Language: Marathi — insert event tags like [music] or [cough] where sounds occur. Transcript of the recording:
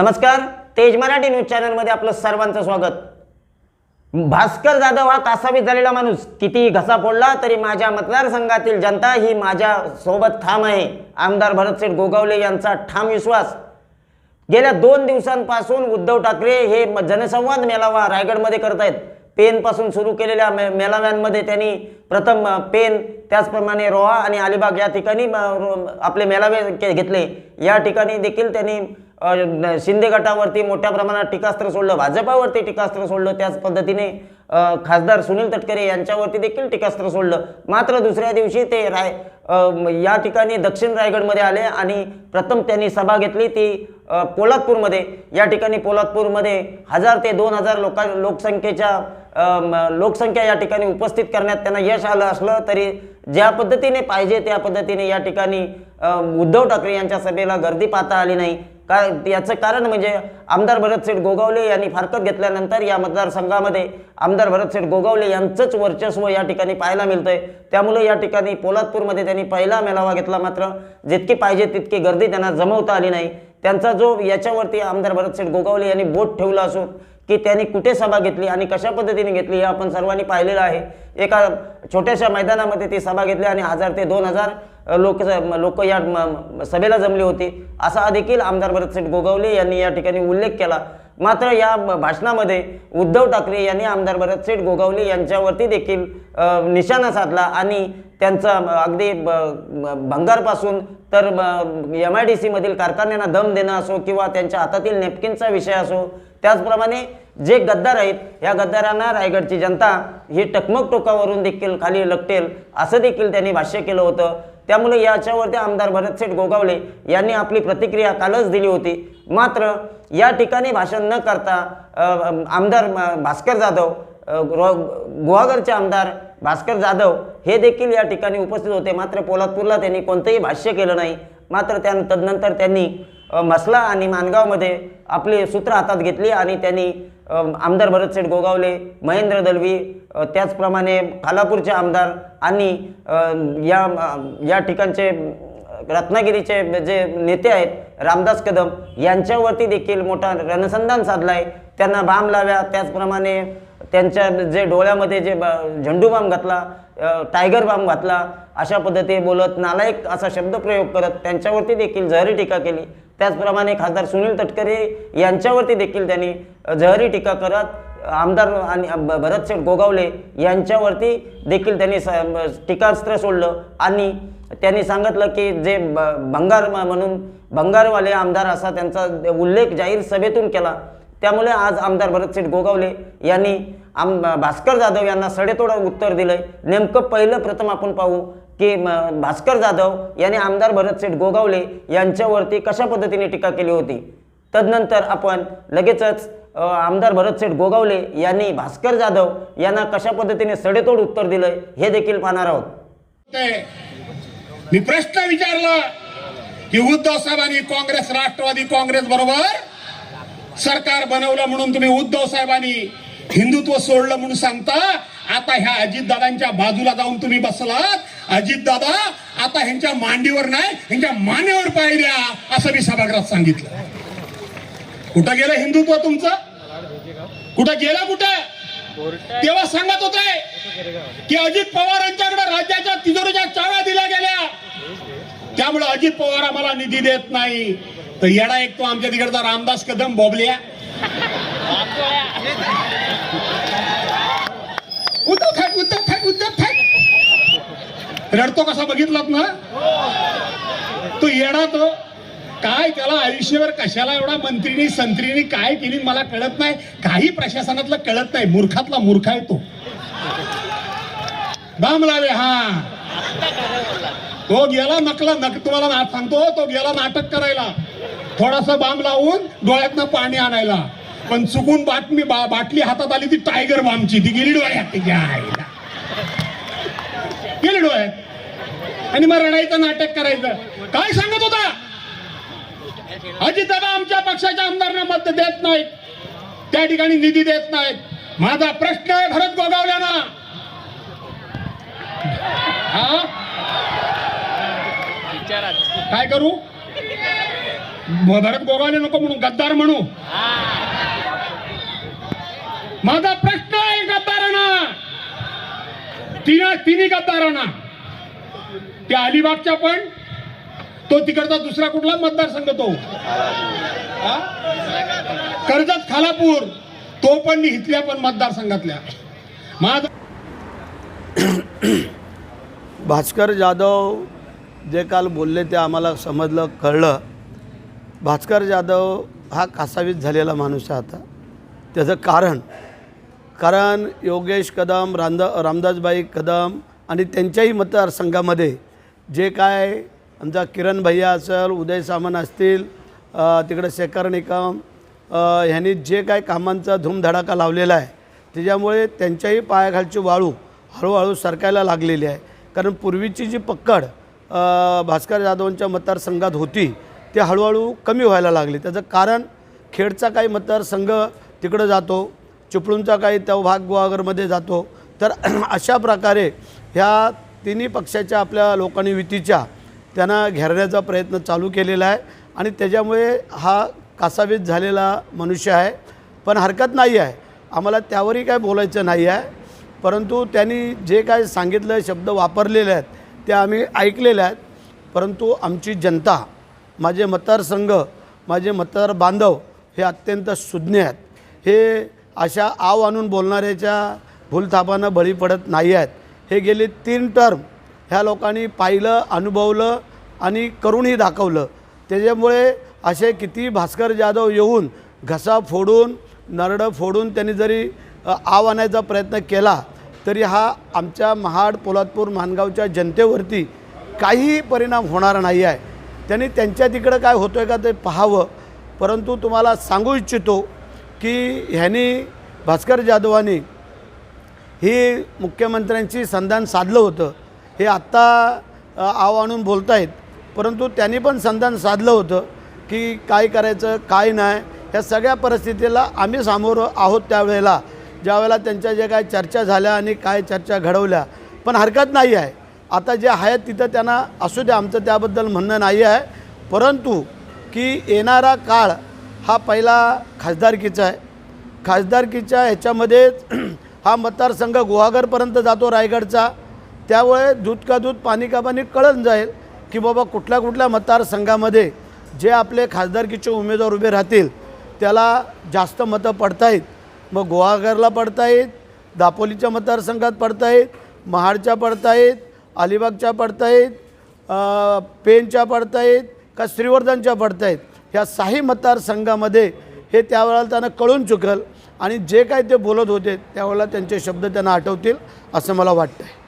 नमस्कार तेज मराठी न्यूज चॅनलमध्ये आपलं सर्वांचं स्वागत. भास्कर जाधव हा कासावीस झालेला माणूस. किती घसा फोडला तरी माझ्या मतदारसंघातील जनता ही माझ्या सोबत ठाम आहे. आमदार भरतसेठ गोगावले यांचा ठाम विश्वास. गेल्या दोन दिवसांपासून उद्धव ठाकरे हे जनसंवाद मेळावा रायगडमध्ये करत आहेत. पेनपासून सुरू केलेल्या मे मेळाव्यांमध्ये त्यांनी प्रथम पेन त्याचप्रमाणे रोहा आणि अलिबाग या ठिकाणी रो- आपले मेळावे के- घेतले. या ठिकाणी देखील त्यांनी शिंदे गटावरती मोठ्या प्रमाणात टीकास्त्र सोडलं भाजपावरती टीकास्त्र सोडलं त्याच पद्धतीने खासदार सुनील तटकरे यांच्यावरती देखील टीकास्त्र सोडलं. मात्र दुसऱ्या दिवशी ते राय या ठिकाणी दक्षिण रायगडमध्ये आले आणि प्रथम त्यांनी सभा घेतली ती पोलादपूरमध्ये. या ठिकाणी पोलादपूरमध्ये हजार ते दोन हजार लोका लोकसंख्येच्या लोकसंख्या या ठिकाणी उपस्थित करण्यात त्यांना यश आलं असलं तरी ज्या पद्धतीने पाहिजे त्या पद्धतीने या ठिकाणी उद्धव ठाकरे यांच्या सभेला गर्दी पाहता आली नाही. का याचं कारण म्हणजे आमदार भरतसेठ गोगावले यांनी फारकत घेतल्यानंतर या मतदारसंघामध्ये आमदार भरतसेठ गोगावले यांचंच वर्चस्व या ठिकाणी पाहायला मिळतंय. त्यामुळे या ठिकाणी पोलादपूरमध्ये त्यांनी पहिला मेळावा घेतला मात्र जितकी पाहिजे तितकी गर्दी त्यांना जमवता आली नाही. त्यांचा जो याच्यावरती आमदार भरतसेठ गोगावले यांनी बोट ठेवला असून की त्यांनी कुठे सभा घेतली आणि कशा पद्धतीने घेतली हे आपण सर्वांनी पाहिलेलं आहे. एका छोट्याशा मैदानामध्ये ती सभा घेतली आणि हजार ते दोन हजार लोक लोक या म- सभेला जमली होती. असा देखील आमदार भरतसेठ गोगावले यांनी या ठिकाणी उल्लेख केला. मात्र या भाषणामध्ये उद्धव ठाकरे यांनी आमदार भरतसेठ गोगावले यांच्यावरती देखील निशाणा साधला आणि त्यांचा अगदी ब- भंगारपासून तर एम आय डी सीमधील कारखान्यांना दम देणं असो किंवा त्यांच्या हातातील नेपकिनचा विषय असो त्याचप्रमाणे जे गद्दार आहेत या गद्दारांना रायगडची जनता ही टकमक टोकावरून देखील खाली लपटेल असं देखील त्यांनी भाष्य केलं होतं. त्यामुळे याच्यावरती आमदार भरतसेठ गोगावले यांनी आपली प्रतिक्रिया कालच दिली होती. मात्र या ठिकाणी भाषण न करता आमदार भास्कर जाधव गुहागरचे आमदार भास्कर जाधव हे देखील या ठिकाणी उपस्थित होते. मात्र पोलादपूरला त्यांनी कोणतंही भाष्य केलं नाही. मात्र त्या तदनंतर त्यांनी मसला आणि मानगावमध्ये आपले सूत्र हातात घेतली आणि त्यांनी आमदार भरतसेठ गोगावले महेंद्र दलवी त्याचप्रमाणे खालापूरचे आमदार आणि या या ठिकाणचे रत्नागिरीचे जे नेते आहेत रामदास कदम यांच्यावरती देखील मोठा रणसंधान साधला आहे त्यांना बाम लाव्या त्याचप्रमाणे त्यांच्या जे डोळ्यामध्ये जे ब- झेंडू बाम घातला टायगर बाम घातला अशा पद्धतीने बोलत नालायक असा शब्दप्रयोग करत त्यांच्यावरती देखील जहरी टीका केली. त्याचप्रमाणे खासदार सुनील तटकरे यांच्यावरती देखील त्यांनी जहरी टीका करत आमदार आणि भरतसेठ भरतशेठ गोगावले यांच्यावरती देखील त्यांनी टीकास्त्र सोडलं आणि त्यांनी सांगितलं की जे भंगार म्हणून भंगारवाले आमदार असा त्यांचा उल्लेख जाहीर सभेतून केला. त्यामुळे आज आमदार भरतशेठ गोगावले यांनी आम भास्कर जाधव यांना सडेतोड उत्तर दिलंय. नेमकं पहिलं प्रथम आपण पाहू. की भास्कर जाधव यांनी आमदार भरतसेठ गोगावले यांच्यावरती कशा पद्धतीने टीका केली होती? तदनंतर आपण लगेचच आमदार भरतसेठ गोगावले यांनी भास्कर जाधव यांना कशा पद्धतीने सडेतोड उत्तर दिलंय हे देखील पाहणार आहोत. मी प्रश्न विचारला की उद्धव साहेबांनी काँग्रेस राष्ट्रवादी काँग्रेस बरोबर सरकार बनवलं म्हणून तुम्ही उद्धव साहेबांनी हिंदुत्व सोडलं म्हणून सांगता? आता ह्या अजितदादांच्या बाजूला जाऊन तुम्ही बसलात अजितदादा आता ह्यांच्या मांडीवर नाही ह्यांच्या मानेवर पाय द्या असं मी सभागृहात सांगितलं. कुठं गेलं हिंदुत्व तुमचं? कुठं गेलं कुठं? तेव्हा सांगत होते की अजित पवार यांच्याकडे राज्याच्या तिजोरीच्या चाव्या दिल्या गेल्या. त्यामुळे अजित पवार आम्हाला निधी देत नाही. तर येडा एक तो आमच्या तिकडचा रामदास कदम बोबल्या. [laughs] उद्धव ठाक उद्धव ठाक उद्धव रडतो कसा बघितलात ना? तो येणार तो. काय त्याला आयुष्यावर कशाला एवढा मंत्रीनी संत्रीनी काय केली मला कळत नाही. काही प्रशासनातलं कळत नाही. मूर्खातला मूर्ख आहे तो. बाम लावे हा. तो गेला नकला नक तुम्हाला ना सांगतो तो गेला नाटक करायला. थोडासा बाम लावून डोळ्यातनं पाणी आणायला. पण चुकून बातमी बा- बाटली हातात आली ती टायगर बामची. ती गेली डोळ्यात गेली डोळ्यात. आणि मग रडायचं नाटक करायचं. काय सांगत होता? अजितदादा आमच्या पक्षाच्या आमदारांना मत देत नाहीत. त्या ठिकाणी निधी देत नाहीत. माझा प्रश्न आहे भरत गोगावल्याना. हा? काय करू? भरत गोगावले नको म्हणू गद्दार म्हणू. माझा प्रश्न आहे गद्दारांना. तिना तिन्ही गद्दारांना. त्या अलिबागच्या पण तो तिकडचा दुसरा कुठला मतदारसंघ तो? कर्जत खालापूर तो पण इथल्या पण मतदारसंघातल्या. माझा भास्कर जाधव जे काल बोलले ते आम्हाला समजलं कळलं. भास्कर जाधव हा कासावीस झालेला माणूस आहे आता. त्याचं कारण कारण योगेश कदम रामदा रामदासबाई कदम आणि त्यांच्याही मतदारसंघामध्ये जे काय आमचा किरण भैया असेल उदय सामंत असतील तिकडं तिकडे शेखर निकम ह्यांनी जे काय कामांचा धूमधडाका लावलेला आहे त्याच्यामुळे त्यांच्याही पायाखालची वाळू हळूहळू सरकायला लागलेली आहे. कारण पूर्वीची जी पक्कड भास्कर जाधवांच्या मतदारसंघात होती ती हळूहळू कमी व्हायला लागली. त्याचं कारण खेडचा काही मतदारसंघ तिकडं जातो चिपळूणचा काही त्या भाग गुहागरमध्ये जातो. तर [clears throat] अशा प्रकारे ह्या तिन्ही पक्षाच्या आपल्या लोकांनी युतीच्या त्यांना घेरण्याचा प्रयत्न चालू केलेला आहे. आणि त्याच्यामुळे हा कासावीस झालेला मनुष्य आहे. पण हरकत नाही आहे. आम्हाला त्यावरही काय बोलायचं नाही आहे. परंतु त्यांनी जे काय सांगितलं शब्द वापरलेले आहेत ते आम्ही ऐकलेले आहेत. परंतु आमची जनता माझे मतदारसंघ माझे मतदार बांधव हे अत्यंत सुज्ञ आहेत. हे अशा आव आणून बोलणाऱ्याच्या भूलथापानं बळी पडत नाही आहेत. हे गेले तीन टर्म. ह्या लोकांनी पाहिलं अनुभवलं आणि करूनही दाखवलं. त्याच्यामुळे असे किती भास्कर जाधव येऊन घसा फोडून नरडं फोडून त्यांनी जरी आव आणायचा प्रयत्न केला तरी हा आमच्या महाड पोलादपूर मानगावच्या जनतेवरती काहीही परिणाम होणार नाही आहे. त्यांनी त्यांच्या तिकडं काय होतं आहे का ते पाहावं. परंतु तुम्हाला सांगू इच्छितो की ह्यांनी भास्कर जाधवांनी ही मुख्यमंत्र्यांची संधान साधलं होतं. हे आत्ता आव आणून बोलत आहेत परंतु त्यांनी पण संधान साधलं होतं की काय करायचं काय नाही ह्या सगळ्या परिस्थितीला आम्ही सामोर आहोत त्यावेळेला. ज्यावेळेला त्यांच्या ज्या काय चर्चा झाल्या आणि काय चर्चा घडवल्या. पण हरकत नाही आहे. आता जे आहेत तिथं त्यांना असू द्या आमचं त्याबद्दल म्हणणं नाही आहे. परंतु की येणारा काळ हा पहिला खासदारकीचा आहे. खासदारकीच्या ह्याच्यामध्येच हा मतदारसंघ गुहागरपर्यंत जातो रायगडचा. त्यामुळे दूध का दूध पाणी का पाणी कळून जाईल की बाबा कुठल्या कुठल्या मतदारसंघामध्ये जे आपले खासदारकीचे उमेदवार उभे राहतील त्याला जास्त मतं पडतायत. मग गुहागरला पडतायत दापोलीच्या मतदारसंघात पडतायत महाडच्या पडतायत अलिबागच्या पडतायत पेनच्या पडतायत का श्रीवर्धनच्या पडतायत. ह्या साही मतदारसंघामध्ये हे त्यावेळेला त्यांना कळून चुकल. आणि जे काय ते बोलत होते त्यावेळेला त्यांचे शब्द त्यांना आठवतील असं मला वाटतं आहे